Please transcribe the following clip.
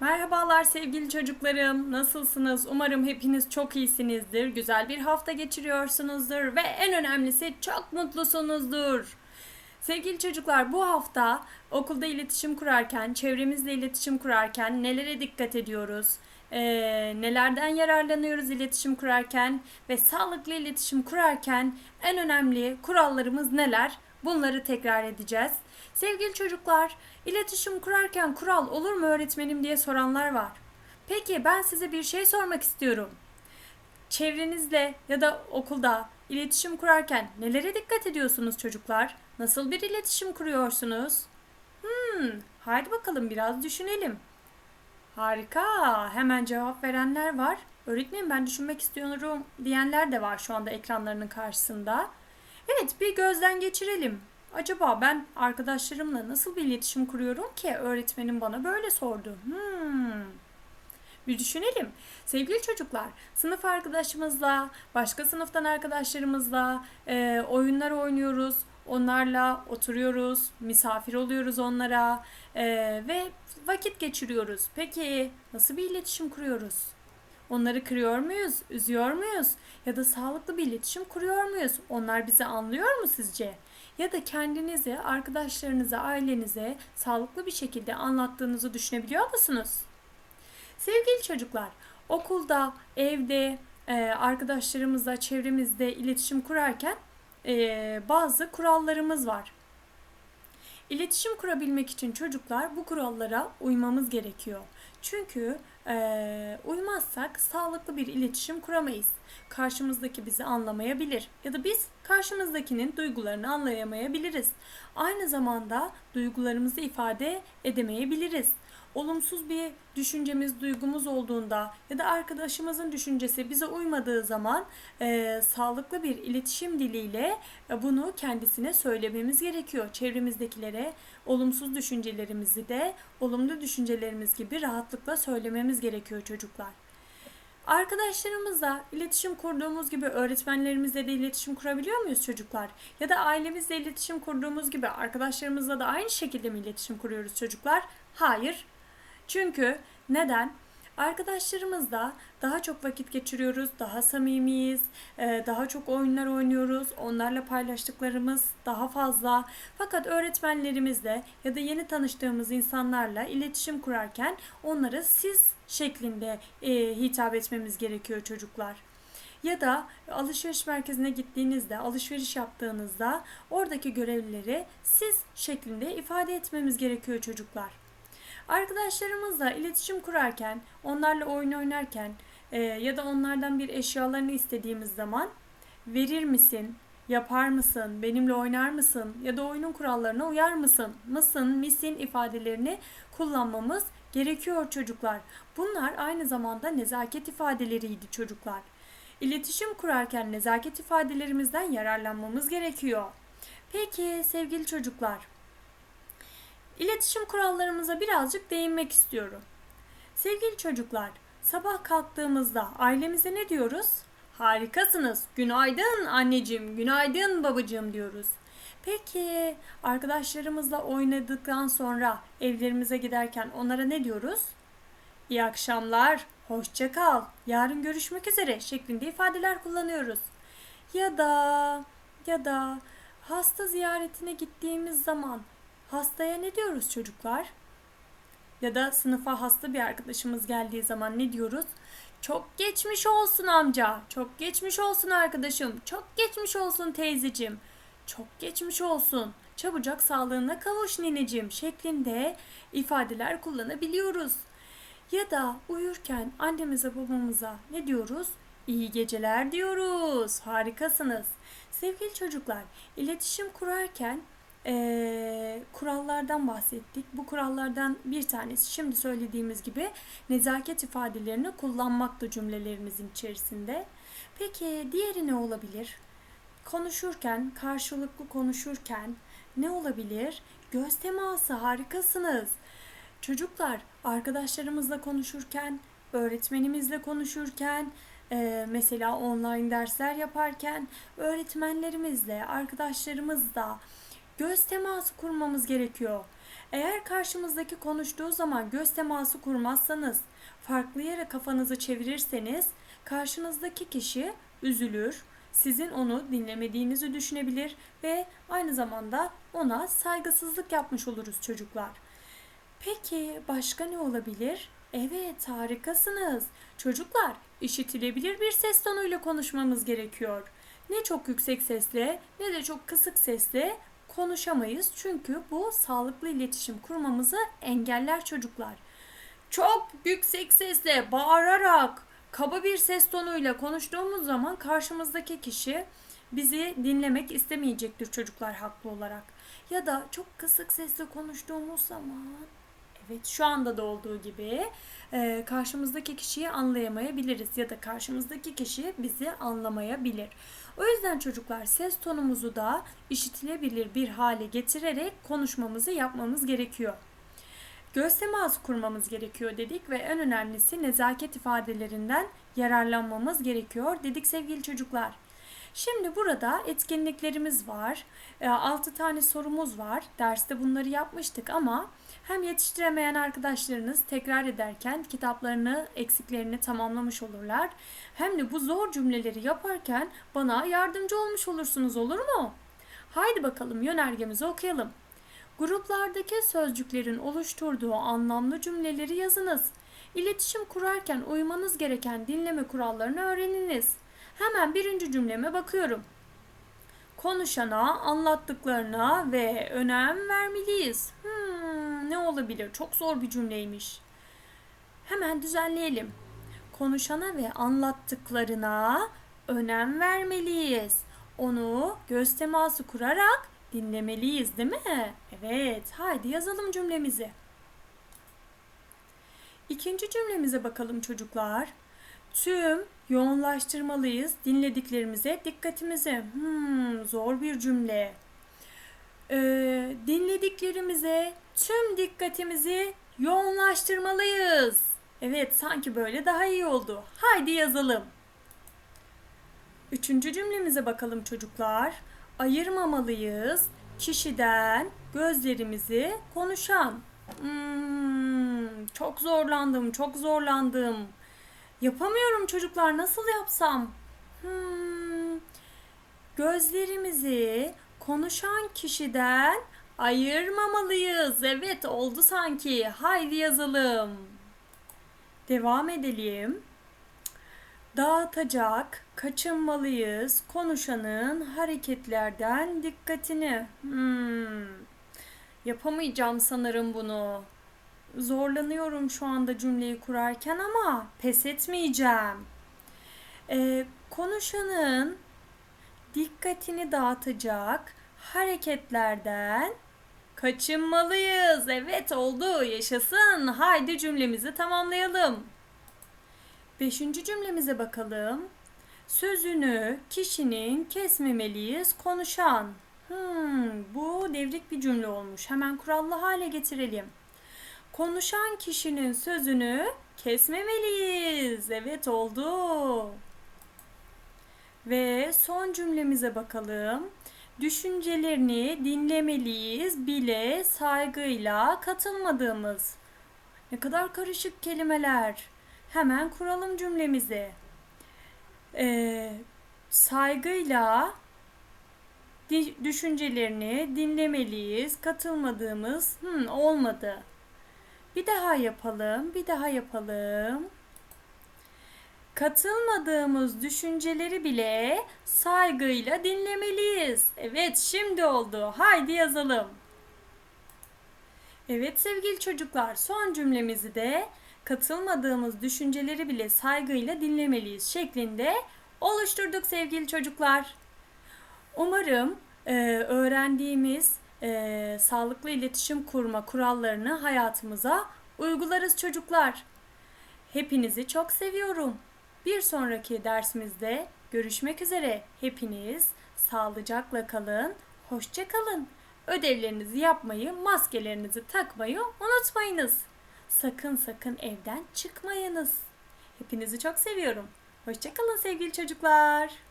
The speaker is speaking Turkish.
Merhabalar sevgili çocuklarım. Nasılsınız? Umarım hepiniz çok iyisinizdir. Güzel bir hafta geçiriyorsunuzdur ve en önemlisi çok mutlusunuzdur. Sevgili çocuklar bu hafta okulda iletişim kurarken, çevremizle iletişim kurarken nelere dikkat ediyoruz? Ee, nelerden yararlanıyoruz iletişim kurarken ve sağlıklı iletişim kurarken en önemli kurallarımız neler? Bunları tekrar edeceğiz. Sevgili çocuklar, iletişim kurarken kural olur mu öğretmenim diye soranlar var. Peki ben size bir şey sormak istiyorum. Çevrenizle ya da okulda iletişim kurarken nelere dikkat ediyorsunuz çocuklar? Nasıl bir iletişim kuruyorsunuz? Hmm, haydi bakalım biraz düşünelim. Harika, hemen cevap verenler var. Öğretmenim ben düşünmek istiyorum diyenler de var şu anda ekranlarının karşısında. Evet, bir gözden geçirelim. Acaba ben arkadaşlarımla nasıl bir iletişim kuruyorum ki öğretmenim bana böyle sordu. Hmm. Bir düşünelim. Sevgili çocuklar, sınıf arkadaşımızla, başka sınıftan arkadaşlarımızla e, oyunlar oynuyoruz. Onlarla oturuyoruz, misafir oluyoruz onlara e, ve vakit geçiriyoruz. Peki nasıl bir iletişim kuruyoruz? Onları kırıyor muyuz, üzüyor muyuz? Ya da sağlıklı bir iletişim kuruyor muyuz? Onlar bizi anlıyor mu sizce? Ya da kendinizi, arkadaşlarınıza, ailenize sağlıklı bir şekilde anlattığınızı düşünebiliyor musunuz? Sevgili çocuklar, okulda, evde, e, arkadaşlarımızla, çevremizde iletişim kurarken e, bazı kurallarımız var. İletişim kurabilmek için çocuklar bu kurallara uymamız gerekiyor. Çünkü e, uymazsak sağlıklı bir iletişim kuramayız. Karşımızdaki bizi anlamayabilir ya da biz karşımızdakinin duygularını anlayamayabiliriz. Aynı zamanda duygularımızı ifade edemeyebiliriz olumsuz bir düşüncemiz, duygumuz olduğunda ya da arkadaşımızın düşüncesi bize uymadığı zaman e, sağlıklı bir iletişim diliyle e, bunu kendisine söylememiz gerekiyor. Çevremizdekilere olumsuz düşüncelerimizi de olumlu düşüncelerimiz gibi rahatlıkla söylememiz gerekiyor çocuklar. Arkadaşlarımızla iletişim kurduğumuz gibi öğretmenlerimizle de iletişim kurabiliyor muyuz çocuklar? Ya da ailemizle iletişim kurduğumuz gibi arkadaşlarımızla da aynı şekilde mi iletişim kuruyoruz çocuklar? Hayır, çünkü neden? Arkadaşlarımızla daha çok vakit geçiriyoruz, daha samimiyiz, e, daha çok oyunlar oynuyoruz, onlarla paylaştıklarımız daha fazla. Fakat öğretmenlerimizle ya da yeni tanıştığımız insanlarla iletişim kurarken onlara siz şeklinde e, hitap etmemiz gerekiyor çocuklar. Ya da alışveriş merkezine gittiğinizde, alışveriş yaptığınızda oradaki görevlileri siz şeklinde ifade etmemiz gerekiyor çocuklar. Arkadaşlarımızla iletişim kurarken, onlarla oyun oynarken e, ya da onlardan bir eşyalarını istediğimiz zaman verir misin, yapar mısın, benimle oynar mısın ya da oyunun kurallarına uyar mısın, mısın, misin ifadelerini kullanmamız gerekiyor çocuklar. Bunlar aynı zamanda nezaket ifadeleriydi çocuklar. İletişim kurarken nezaket ifadelerimizden yararlanmamız gerekiyor. Peki sevgili çocuklar, İletişim kurallarımıza birazcık değinmek istiyorum. Sevgili çocuklar, sabah kalktığımızda ailemize ne diyoruz? Harikasınız. Günaydın anneciğim, günaydın babacığım diyoruz. Peki arkadaşlarımızla oynadıktan sonra evlerimize giderken onlara ne diyoruz? İyi akşamlar, hoşça kal, yarın görüşmek üzere şeklinde ifadeler kullanıyoruz. Ya da ya da hasta ziyaretine gittiğimiz zaman Hastaya ne diyoruz çocuklar? Ya da sınıfa hasta bir arkadaşımız geldiği zaman ne diyoruz? Çok geçmiş olsun amca, çok geçmiş olsun arkadaşım, çok geçmiş olsun teyzeciğim, çok geçmiş olsun, çabucak sağlığına kavuş nineciğim şeklinde ifadeler kullanabiliyoruz. Ya da uyurken annemize babamıza ne diyoruz? İyi geceler diyoruz. Harikasınız. Sevgili çocuklar, iletişim kurarken e, kurallardan bahsettik. Bu kurallardan bir tanesi şimdi söylediğimiz gibi nezaket ifadelerini kullanmak da cümlelerimizin içerisinde. Peki diğeri ne olabilir? Konuşurken, karşılıklı konuşurken ne olabilir? Göz teması harikasınız. Çocuklar arkadaşlarımızla konuşurken, öğretmenimizle konuşurken, e, mesela online dersler yaparken öğretmenlerimizle, arkadaşlarımızla göz teması kurmamız gerekiyor. Eğer karşımızdaki konuştuğu zaman göz teması kurmazsanız, farklı yere kafanızı çevirirseniz karşınızdaki kişi üzülür, sizin onu dinlemediğinizi düşünebilir ve aynı zamanda ona saygısızlık yapmış oluruz çocuklar. Peki başka ne olabilir? Evet, harikasınız. Çocuklar, işitilebilir bir ses tonuyla konuşmamız gerekiyor. Ne çok yüksek sesle ne de çok kısık sesle konuşamayız. Çünkü bu sağlıklı iletişim kurmamızı engeller çocuklar. Çok yüksek sesle, bağırarak, kaba bir ses tonuyla konuştuğumuz zaman karşımızdaki kişi bizi dinlemek istemeyecektir çocuklar haklı olarak. Ya da çok kısık sesle konuştuğumuz zaman Evet şu anda da olduğu gibi e, karşımızdaki kişiyi anlayamayabiliriz ya da karşımızdaki kişi bizi anlamayabilir. O yüzden çocuklar ses tonumuzu da işitilebilir bir hale getirerek konuşmamızı yapmamız gerekiyor. Göz teması kurmamız gerekiyor dedik ve en önemlisi nezaket ifadelerinden yararlanmamız gerekiyor dedik sevgili çocuklar. Şimdi burada etkinliklerimiz var. 6 tane sorumuz var. Derste bunları yapmıştık ama hem yetiştiremeyen arkadaşlarınız tekrar ederken kitaplarını, eksiklerini tamamlamış olurlar. Hem de bu zor cümleleri yaparken bana yardımcı olmuş olursunuz olur mu? Haydi bakalım yönergemizi okuyalım. Gruplardaki sözcüklerin oluşturduğu anlamlı cümleleri yazınız. İletişim kurarken uymanız gereken dinleme kurallarını öğreniniz. Hemen birinci cümleme bakıyorum. Konuşana, anlattıklarına ve önem vermeliyiz. Hmm, ne olabilir? Çok zor bir cümleymiş. Hemen düzenleyelim. Konuşana ve anlattıklarına önem vermeliyiz. Onu göz teması kurarak dinlemeliyiz değil mi? Evet, haydi yazalım cümlemizi. İkinci cümlemize bakalım çocuklar. Tüm yoğunlaştırmalıyız dinlediklerimize dikkatimizi. Hmm, zor bir cümle. Ee, dinlediklerimize tüm dikkatimizi yoğunlaştırmalıyız. Evet sanki böyle daha iyi oldu. Haydi yazalım. Üçüncü cümlemize bakalım çocuklar. Ayırmamalıyız kişiden gözlerimizi konuşan. Hmm, çok zorlandım, çok zorlandım. Yapamıyorum çocuklar nasıl yapsam? Hmm, gözlerimizi konuşan kişiden ayırmamalıyız. Evet oldu sanki. Haydi yazalım. Devam edelim. Dağıtacak, kaçınmalıyız konuşanın hareketlerden dikkatini. Hmm, yapamayacağım sanırım bunu. Zorlanıyorum şu anda cümleyi kurarken ama pes etmeyeceğim. Ee, konuşanın dikkatini dağıtacak hareketlerden kaçınmalıyız. Evet oldu yaşasın. Haydi cümlemizi tamamlayalım. Beşinci cümlemize bakalım. Sözünü kişinin kesmemeliyiz konuşan. Hmm, bu devrik bir cümle olmuş. Hemen kurallı hale getirelim. Konuşan kişinin sözünü kesmemeliyiz. Evet oldu. Ve son cümlemize bakalım. Düşüncelerini dinlemeliyiz bile saygıyla katılmadığımız. Ne kadar karışık kelimeler. Hemen kuralım cümlemizi. Ee, saygıyla düşüncelerini dinlemeliyiz. Katılmadığımız hmm, olmadı. Bir daha yapalım, bir daha yapalım. Katılmadığımız düşünceleri bile saygıyla dinlemeliyiz. Evet, şimdi oldu. Haydi yazalım. Evet sevgili çocuklar, son cümlemizi de katılmadığımız düşünceleri bile saygıyla dinlemeliyiz şeklinde oluşturduk sevgili çocuklar. Umarım e, öğrendiğimiz e, sağlıklı iletişim kurma kurallarını hayatımıza uygularız çocuklar. Hepinizi çok seviyorum. Bir sonraki dersimizde görüşmek üzere. Hepiniz sağlıcakla kalın, hoşça kalın. Ödevlerinizi yapmayı, maskelerinizi takmayı unutmayınız. Sakın sakın evden çıkmayınız. Hepinizi çok seviyorum. Hoşça kalın sevgili çocuklar.